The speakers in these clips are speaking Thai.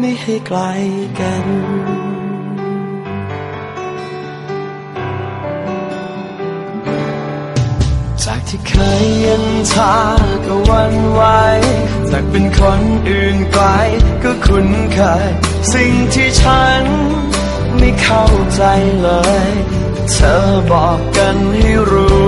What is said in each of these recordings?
ไม่ให้ไกลกัน จากที่เคยย็นชาก็วันไหวจากเป็นคนอื่นไกลก็คุ้นเคย สิ่งที่ฉันไม่เข้าใจเลย เธอบอกกันให้รู้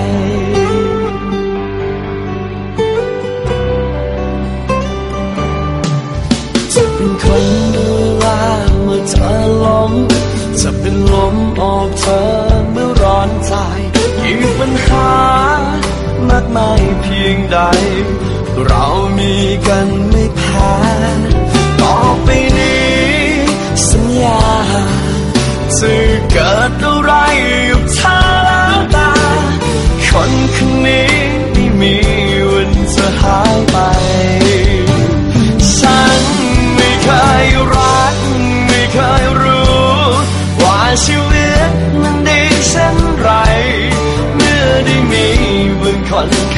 เป็นคนดูแลเมื่อเธอล้มจะเป็นลมออบเธอเมื่อร้อนใจยิ่งปัญหามากมายเพียงใด เรา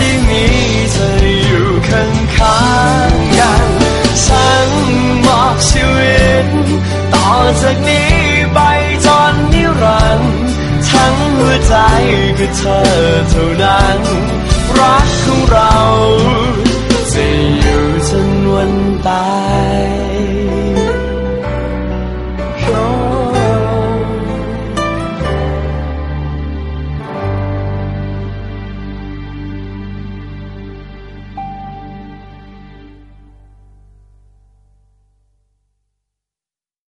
ได้มีเธออยู่ข้างข้างๆกันฉันมอบชีวิต ต่อจากนี้ไปจนนิรันดร์ทั้งหัวใจคือเธอเท่านั้น รัก